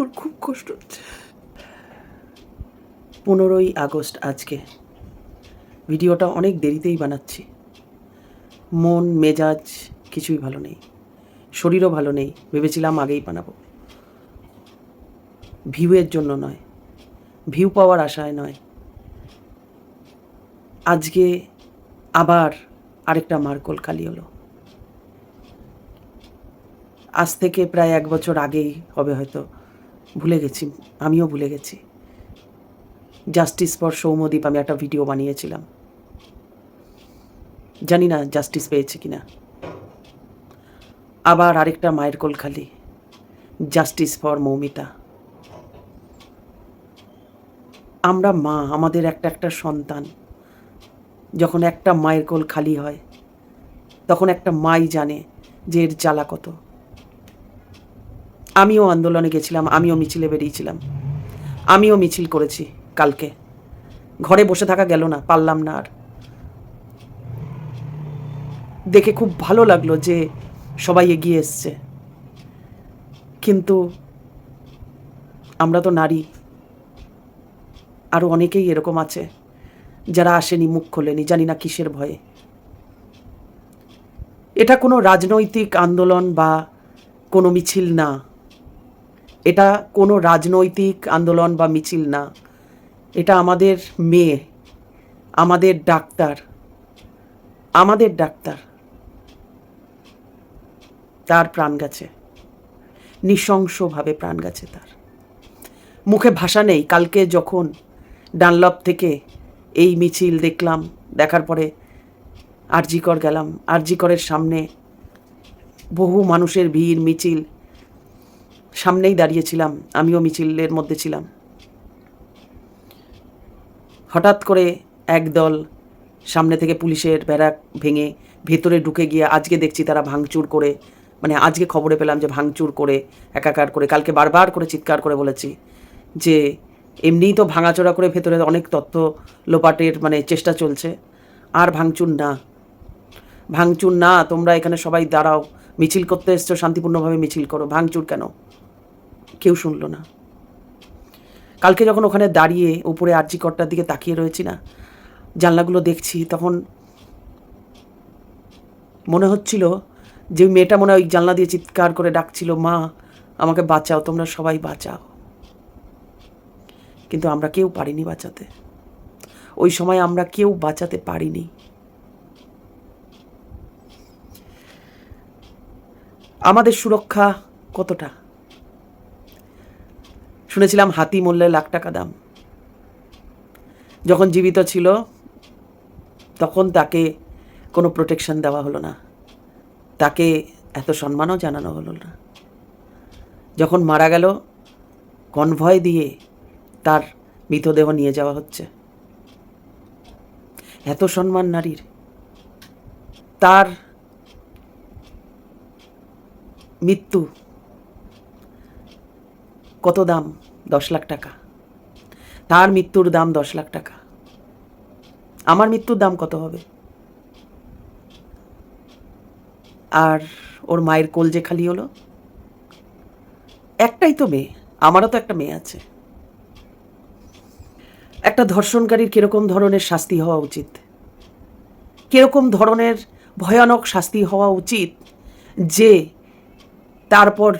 আমার খুব কষ্ট হচ্ছে। পনেরোই আগস্ট আজকে। ভিডিওটা অনেক দেরিতেই বানাচ্ছি। মন, মেজাজ কিছুই ভালো নেই। শরীরও ভালো নেই। ভেবেছিলাম আগেই বানাবো। ভিউয়ের জন্য নয়। ভিউ পাওয়ার আশায় নয়। আজকে আবার আরেকটা মার্কল খালি হলো। আজ থেকে প্রায় এক বছর আগেই হবে হয়তো। ভুলে গেছি, আমিও ভুলে গেছি। জাস্টিস ফর সৌমদ্বীপ আমি একটা ভিডিও বানিয়েছিলাম। জানি না জাস্টিস পেয়েছে কিনা। আবার আরেকটা মায়ের কোল খালি। Justice for Moumita. আমরা মা, আমাদের একটা একটা সন্তান। যখন একটা মায়ের কোল খালি হয়, তখন একটা মাই জানে যে এর জ্বালা কত। আমিও আন্দোলনে গেছিলাম, আমিও মিছিলে বেরিয়েছিলাম। আমিও মিছিল করেছি কালকে। ঘরে বসে থাকা গেল না, পারলাম না আর। দেখে খুব ভালো লাগল যে সবাই এগিয়ে এসছে। কিন্তু আমরা তো নারী। আরও অনেকেই এরকম আছে, যারা আসেনি মুখ খোলেনি, জানি না কিসের ভয়ে। এটা কোনো রাজনৈতিক আন্দোলন বা কোনো মিছিল না। এটা কোনো রাজনৈতিক আন্দোলন বা মিছিল না। এটা আমাদের মেয়ে, আমাদের ডাক্তার আমাদের ডাক্তার। তার প্রাণ গেছে। নৃশংসভাবে প্রাণ গেছে তার। মুখে ভাষা নেই। কালকে যখন ডানলপ থেকে এই মিছিল দেখলাম, দেখার পরে আরজিকর গেলাম। আরজিকরের সামনে বহু মানুষের ভিড়, মিছিল। সামনেই দাঁড়িয়েছিলাম আমিও মিছিলের মধ্যে ছিলাম। হঠাৎ করে একদল সামনে থেকে পুলিশের ব্যারাক ভেঙে ভেতরে ঢুকে গিয়ে আজকে দেখছি তারা ভাঙচুর করে মানে আজকে খবরে পেলাম যে ভাঙচুর করে, একাকার করে, কালকে বারবার করে চিৎকার করে বলেছি যে এমনিই তো ভাঙাচোরা করে ভেতরে অনেক তথ্য লোপাটের মানে চেষ্টা চলছে, আর ভাঙচুর না। ভাঙচুর না, তোমরা এখানে সবাই দাঁড়াও, মিছিল করতে এসছো, শান্তিপূর্ণভাবে মিছিল করো, ভাঙচুর কেন? কেউ শুনলো না। কালকে যখন ওখানে দাঁড়িয়ে উপরে আরজি কট্টার দিকে তাকিয়ে রয়েছি না, জানলাগুলো দেখছি, তখন মনে হচ্ছিল যে মেয়েটা মনে হয় ওই জানলা দিয়ে চিৎকার করে ডাকছিল, মা, আমাকে বাঁচাও, তোমরা সবাই বাঁচাও। কিন্তু আমরা কেউ পারিনি বাঁচাতে। ওই সময় আমরা কেউ বাঁচাতে পারিনি। আমাদের সুরক্ষা কতটা? শুনেছিলাম হাতি মূল্যে লাখ টাকা দাম। যখন জীবিত ছিল, তখন তাকে কোনো প্রোটেকশন দেওয়া হলো না। তাকে এত সম্মানও জানানো হলো না। যখন মারা গেল কনভয় দিয়ে তার মৃতদেহ নিয়ে যাওয়া হচ্ছে। এত সম্মান নারীর। তার মৃত্যু কত দাম? দশ লাখ টাকা। তার মৃত্যুর দাম দশ লাখ টাকা। আমার মৃত্যুর দাম কত হবে? আর ওর মায়ের কোল যে খালি হলো? একটাই তো মেয়ে। আমারও তো একটা মেয়ে আছে। একটা ধর্ষণকারীর কীরকম ধরনের শাস্তি হওয়া উচিত? কীরকম ধরনের ভয়ানক শাস্তি হওয়া উচিত যে তারপর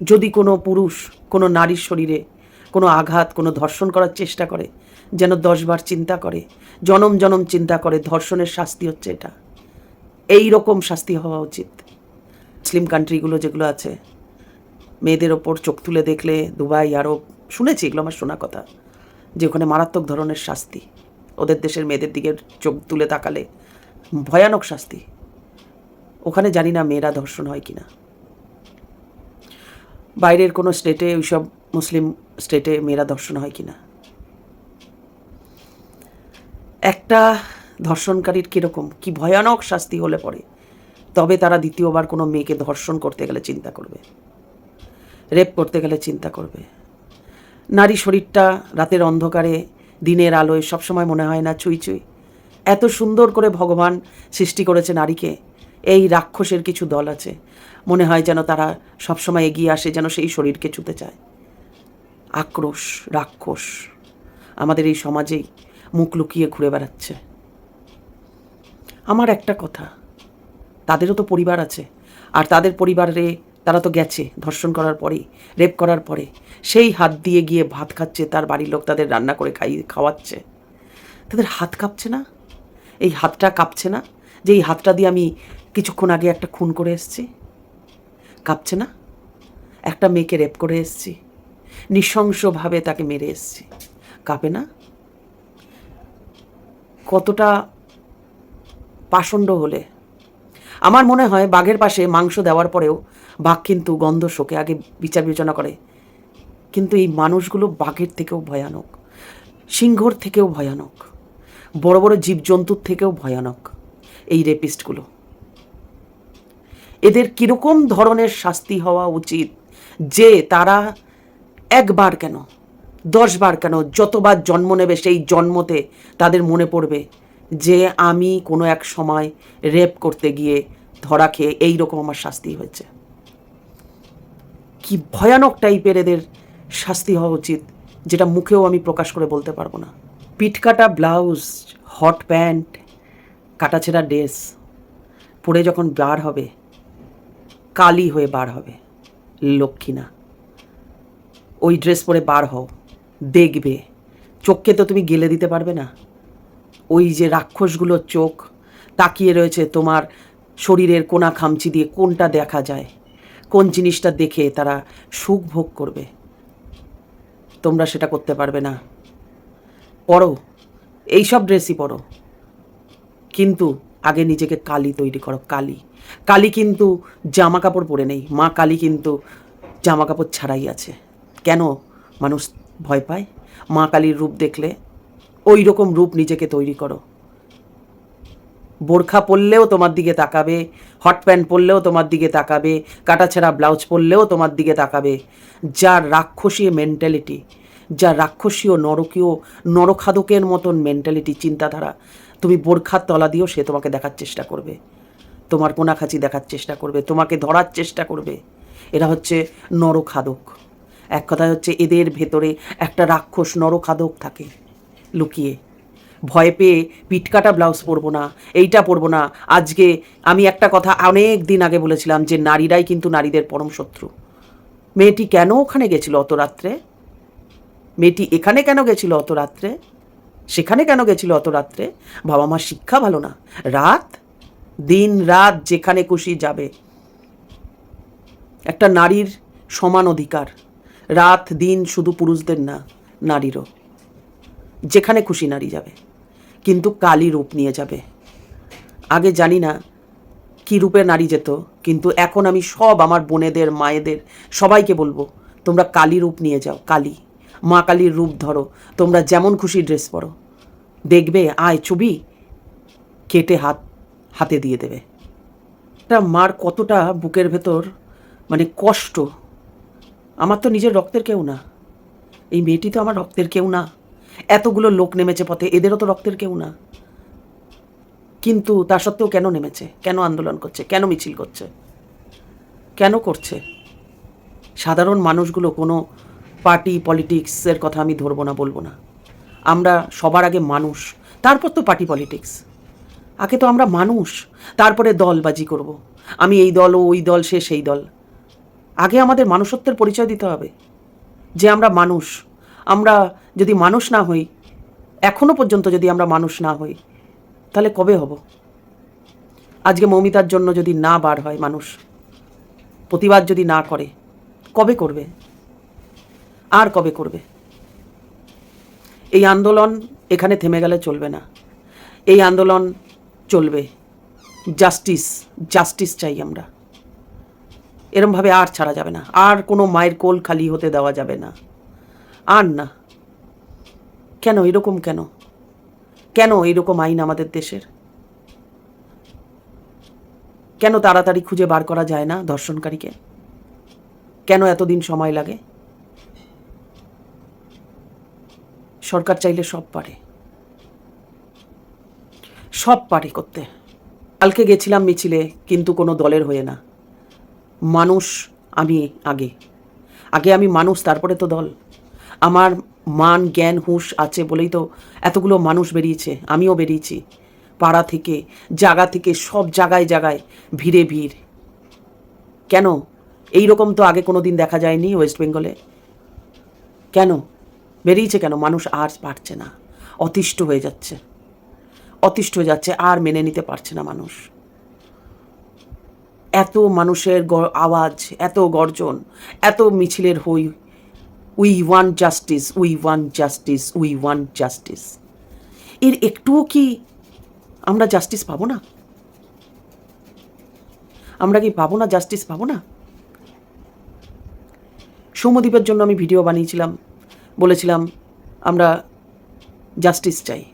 যদি কোনো পুরুষ, কোনো নারীর শরীরে কোনো আঘাত, কোনো ধর্ষণ করার চেষ্টা করে, যেন দশবার চিন্তা করে, জনম জনম চিন্তা করে, ধর্ষণের শাস্তি হচ্ছে এটা। এই রকম শাস্তি হওয়া উচিত। মুসলিম কান্ট্রিগুলো যেগুলো আছে, মেয়েদের ওপর চোখ তুলে দেখলে, দুবাই, আরব, শুনেছি এগুলো আমার শোনা কথা, যে ওখানে মারাত্মক ধরনের শাস্তি। ওদের দেশের মেয়েদের দিকে চোখ তুলে তাকালে ভয়ানক শাস্তি। ওখানে জানি না মেয়েরা ধর্ষণ হয় কিনা। বাইরের কোনো স্টেটে ওইসব মুসলিম স্টেটে মেয়েরা ধর্ষণ হয় কিনা? একটা ধর্ষণকারীর কীরকম? কি ভয়ানক শাস্তি হলে পরে? তবে তারা দ্বিতীয়বার কোনো মেয়েকে ধর্ষণ করতে গেলে চিন্তা করবে। রেপ করতে গেলে চিন্তা করবে। নারী শরীরটা রাতের অন্ধকারে, দিনের আলোয় সবসময় মনে হয় না চুই চুই। এত সুন্দর করে ভগবান সৃষ্টি করেছে নারীকে। এই রাক্ষসের কিছু দল আছে। মনে হয় যেন তারা সবসময় এগিয়ে আসে, যেন সেই শরীরকে ছুতে চায়। আক্রোশ, রাক্ষস আমাদের এই সমাজেই মুখ লুকিয়ে ঘুরে বেড়াচ্ছে। আমার একটা কথা, তাদেরও তো পরিবার আছে। আর তাদের পরিবারে তারা তো গেছে, ধর্ষণ করার পরে, রেপ করার পরে। সেই হাত দিয়ে গিয়ে ভাত খাচ্ছে, তার বাড়ির লোক তাদের রান্না করে খাই খাওয়াচ্ছে। তাদের হাত কাঁপছে না? এই হাতটা কাঁপছে না? যে এই হাতটা দিয়ে আমি কিছুক্ষণ আগে একটা খুন করে এসেছি। কাঁপছে না? একটা মেয়েকে রেপ করে এসেছি। নৃশংসভাবে তাকে মেরে এসেছি। কাঁপে না? কতটা পাষণ্ড হলে। আমার মনে হয় বাঘের পাশে মাংস দেওয়ার পরেও বাঘ কিন্তু গন্ধ শোকে আগে বিচার বিবেচনা করে। কিন্তু এই মানুষগুলো বাঘের থেকেও ভয়ানক। সিংহর থেকেও ভয়ানক। বড় বড় জীবজন্তুর থেকেও ভয়ানক। এই রেপিস্টগুলো। এদের কীরকম ধরনের শাস্তি হওয়া উচিত? যে তারা একবার কেন, দশবার কেন, যতবার জন্ম নেবে সেই জন্মতে তাদের মনে পড়বে যে আমি কোনো এক সময় রেপ করতে গিয়ে ধরা খেয়ে এই রকম আমার শাস্তি হয়েছে। কি ভয়ানক টাইপের এদের শাস্তি হওয়া উচিত যেটা মুখেও আমি প্রকাশ করে বলতে পারব না। পিটকাটা ব্লাউজ, হট প্যান্ট কাটাছেঁড়া ড্রেস, পরে যখন বার হবে কালি হয়ে বার হবে। লক্ষ্মী না ওই ড্রেস পরে বার হও। দেখবে। চোখকে তো তুমি গেলে দিতে পারবে না। ওই যে রাক্ষসগুলোর চোখ, তাকিয়ে রয়েছে তোমার শরীরের কোনা খামচি দিয়ে কোনটা দেখা যায়? কোন জিনিসটা দেখে তারা সুখ ভোগ করবে? তোমরা সেটা করতে পারবে না। পরো এইসব ড্রেসই পরো কিন্তু আগে নিজেকে কালি তৈরি করো, কালি। কালি কিন্তু জামা কাপড় পরে নেই। মা কালী কিন্তু জামা কাপড় ছাড়াই আছে। কেন মানুষ ভয় পায়? মা কালীর রূপ দেখলে ওই রকম রূপ নিজেকে তৈরি করো। বোরখা পরলেও তোমার দিকে তাকাবে, হট প্যান্ট পরলেও তোমার দিকে তাকাবে কাটাছেঁড়া ব্লাউজ পরলেও তোমার দিকে তাকাবে। যার রাক্ষসী মেন্টালিটি যা রাক্ষসীয় নরকীয় নরখাদকের মতন মেন্টালিটি চিন্তাধারা তুমি বোরখার তলা দিয়েও সে তোমাকে দেখার চেষ্টা করবে। তোমার কোনাখাচি দেখার চেষ্টা করবে, তোমাকে ধরার চেষ্টা করবে। এরা হচ্ছে নরখাদক। এক কথায় হচ্ছে এদের ভেতরে একটা রাক্ষস নরখাদক থাকে। লুকিয়ে। ভয় পেয়ে পিটকাটা ব্লাউজ পরবো না, এইটা পরবো না। আজকে আমি একটা কথা অনেক দিন আগে বলেছিলাম যে নারীরাই কিন্তু নারীদের পরম শত্রু। মেয়েটি কেন ওখানে গেছিল অত রাত্রে? মেয়েটি এখানে কেন গেছিল অত রাত্রে? সেখানে কেন গেছিল অত রাত্রে? বাবা মার শিক্ষা ভালো না। রাত, দিন রাত যেখানে খুশি যাবে। একটা নারীর সমান অধিকার। রাত, দিন শুধু পুরুষদের না, নারীরও। যেখানে খুশি নারী যাবে। কিন্তু কালী রূপ নিয়ে যাবে। আগে জানি না কী রূপে নারী যেত, কিন্তু এখন আমি সব আমার বোনেদের, মায়েদের, সবাইকে বলব, তোমরা কালী রূপ নিয়ে যাও কালী মা কালীর রূপ ধরো, তোমরা যেমন খুশি ড্রেস পরো। দেখবে, আয় ছবি কেটে হাত, হাতে দিয়ে দেবে। তা মার কতটা বুকের ভেতর মানে কষ্ট। আমার তো নিজের রক্তের কেউ না। এই মেয়েটি তো আমার রক্তের কেউ না। এতগুলো লোক নেমেছে পথে, এদেরও তো রক্তের কেউ না। কিন্তু তা সত্ত্বেও কেন নেমেছে? কেন আন্দোলন করছে? কেন মিছিল করছে? কেন করছে? সাধারণ মানুষগুলো কোনো পার্টি পলিটিক্সের কথা আমি ধরবো না, বলব না। আমরা সবার আগে মানুষ, তারপর তো পার্টি পলিটিক্স আগে তো আমরা মানুষ, তারপরে দলবাজি করব। আমি এই দল, ও ওই দল, সে সেই দল। আগে আমাদের মানুষত্বের পরিচয় দিতে হবে যে আমরা মানুষ। আমরা যদি মানুষ না হই এখনও পর্যন্ত যদি আমরা মানুষ না হই, তাহলে কবে হব? আজকে মৌমিতার জন্য যদি না বার হয় মানুষ, প্রতিবাদ যদি না করে, কবে করবে? আর কবে করবে? এই আন্দোলন এখানে থেমে গেলে চলবে না। এই আন্দোলন চলবে। জাস্টিস জাস্টিস চাই আমরা। এরমভাবে আর ছাড়া যাবে না। আর কোনো মায়ের কোল খালি হতে দেওয়া যাবে না। আর না। কেন এরকম কেন? কেন এরকম আইন আমাদের দেশের? কেন তাড়াতাড়ি খুঁজে বার করা যায় না ধর্ষণকারীকে কেন এতদিন সময় লাগে? সরকার চাইলে সব পারে। সব পারে করতে। কালকে গেছিলাম মিছিলে, কিন্তু কোনো দলের হয়ে না। মানুষ, আমি আগে। আগে আমি মানুষ, তারপরে তো দল। আমার মান, জ্ঞান, হুঁশ আছে বলেই তো এতগুলো মানুষ বেরিয়েছে, আমিও বেরিয়েছি। পাড়া থেকে, জায়গা থেকে, সব জায়গায় জায়গায় ভিড়ে ভিড়। কেন? এই রকম তো আগে কোনো দিন দেখা যায়নি ওয়েস্ট বেঙ্গলে। কেন? বেরিয়েছে কেন? মানুষ আর পারছে না। অতিষ্ঠ হয়ে যাচ্ছে। অতিষ্ঠ হয়ে যাচ্ছে, আর মেনে নিতে পারছে না মানুষ। এত মানুষের আওয়াজ, এত গর্জন, এত মিছিলের হই। We want justice, we want justice, we want justice. এর একটুও কি আমরা জাস্টিস পাবো না? আমরা কি পাবো না, জাস্টিস পাবো না? সৌম্যদ্বীপের জন্য আমি ভিডিও বানিয়েছিলাম। বলেছিলাম, আমরা জাস্টিস চাই।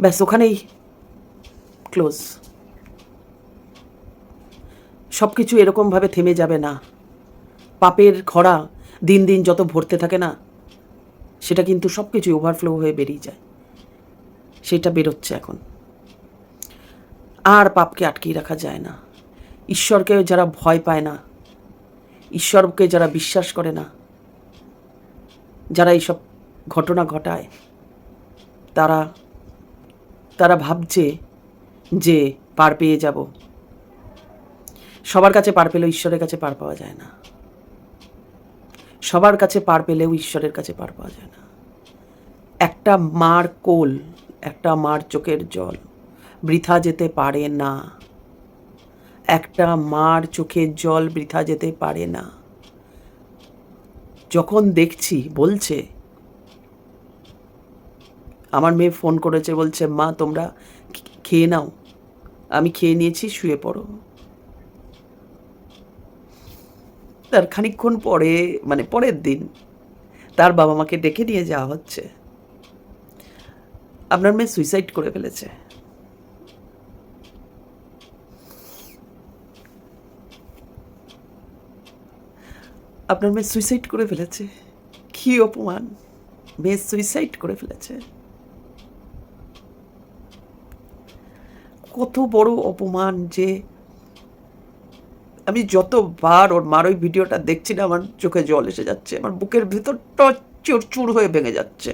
ব্যাস, ওখানেই ক্লোজ সব কিছু এরকমভাবে থেমে যাবে না। পাপের খরা দিন দিন যত ভরতে থাকে না, সেটা কিন্তু সব কিছু ওভারফ্লো হয়ে বেরিয়ে যায়। সেটা বেরোচ্ছে এখন। আর পাপকে আটকিয়ে রাখা যায় না। ঈশ্বরকে যারা ভয় পায় না ঈশ্বরকে যারা বিশ্বাস করে না, যারা এইসব ঘটনা ঘটায়, তারা তারা ভাবছে যে পার পেয়ে যাব। সবার কাছে পার পেলেও ঈশ্বরের কাছে পার পাওয়া যায় না। সবার কাছে পার পেলেও ঈশ্বরের কাছে পার পাওয়া যায় না। একটা মার কোল, একটা মার চোখের জল বৃথা যেতে পারে না। একটা মার চোখের জল বৃথা যেতে পারে না। যখন দেখছি, বলছে, আমার মেয়ে ফোন করেছে, বলছে, মা, তোমরা খেয়ে নাও। আমি খেয়ে নিয়েছি, শুয়ে পড়ো। তার খানিকক্ষণ পরে মানে পরের দিন, তার বাবা মাকে ডেকে নিয়ে যাওয়া হচ্ছে। আপনার মেয়ে সুইসাইড করে ফেলেছে। আপনার মেয়ে সুইসাইড করে ফেলেছে। কি অপমান। মেয়ে সুইসাইড করে ফেলেছে। কত বড় অপমান যে আমি যতবার ওর মার ওই ভিডিওটা দেখছি না, আমার চোখে জল এসে যাচ্ছে, আমার বুকের ভেতরটা চুরচুর হয়ে ভেঙে যাচ্ছে।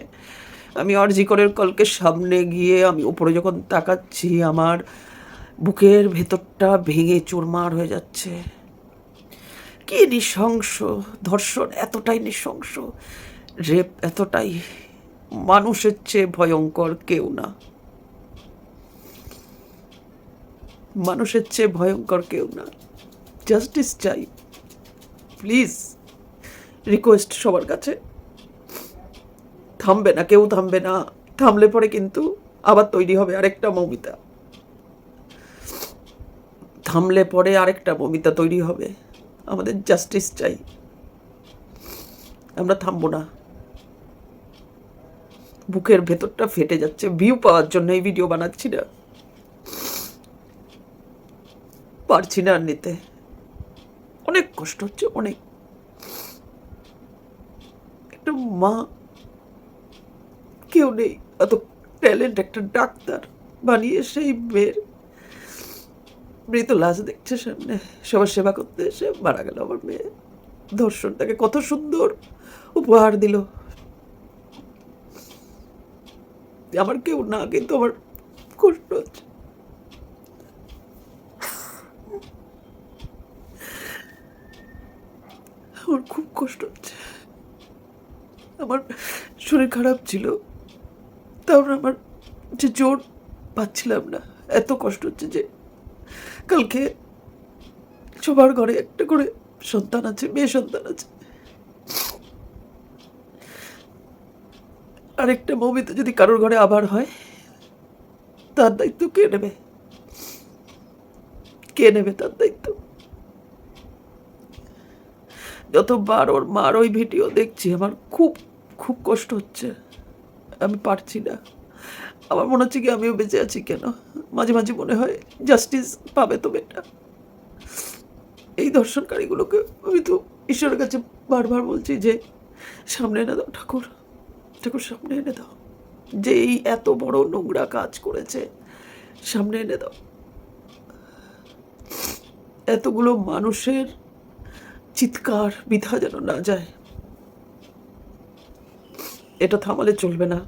আমি অর্জি করের কলকে সামনে গিয়ে আমি উপরে যখন তাকাচ্ছি, আমার বুকের ভেতরটা ভেঙে চুরমার হয়ে যাচ্ছে। কি নৃশংস? ধর্ষণ এতটাই নৃশংস। রেপ এতটাই মানুষের চেয়ে ভয়ঙ্কর কেউ না। মানুষের চেয়ে ভয়ঙ্কর কেউ না। জাস্টিস চাই। প্লিজ, রিকোয়েস্ট সবার কাছে। থামবে না, কেউ থামবে না। থামলে পরে কিন্তু আবার তৈরি হবে আরেকটা মমিতা। থামলে পরে আরেকটা মমিতা তৈরি হবে। আমাদের জাস্টিস চাই। আমরা থামবো না। বুকের ভেতরটা ফেটে যাচ্ছে। ভিউ পাওয়ার জন্য এই ভিডিও বানাচ্ছি না। পারছি না আর নিতে। অনেক কষ্ট হচ্ছে, অনেক। একটা মা, কেউ নেই। এত ট্যালেন্ট একটা ডাক্তার বানিয়ে সেই মেয়ের মৃত লাশ দেখছে সামনে। সবার সেবা করতে এসে মারা গেল আমার মেয়ে। ধর্ষণ তাকে কত সুন্দর উপহার দিল। আমার কেউ না, কিন্তু আমার কষ্ট হচ্ছে। আমার খুব কষ্ট হচ্ছে। আমার শরীর খারাপ ছিল। তারপর আমার যে জোর পাচ্ছিলাম না, এত কষ্ট হচ্ছে যে কালকে সবার ঘরে একটা করে সন্তান আছে, মেয়ে সন্তান আছে। আরেকটা মমিতে যদি কারোর ঘরে আবার হয়, তার দায়িত্ব কে নেবে? কে নেবে তার দায়িত্ব? যতবার ওর মার ওই ভিডিও দেখছি, আমার খুব খুব কষ্ট হচ্ছে। আমি পারছি না। আমার মনে হচ্ছে কি আমিও বেঁচে আছি কেন? মাঝে মাঝে মনে হয় জাস্টিস পাবে তো বেটা এই দর্শনকারীগুলোকে আমি তো ঈশ্বরের কাছে বারবার বলছি যে, সামনে এনে দাও ঠাকুর ঠাকুর সামনে এনে দাও। যে এই এত বড় নোংরা কাজ করেছে, সামনে এনে দাও। এতগুলো মানুষের চিৎকার বৃথা যেন না যায়, এটা থামালে চলবে না।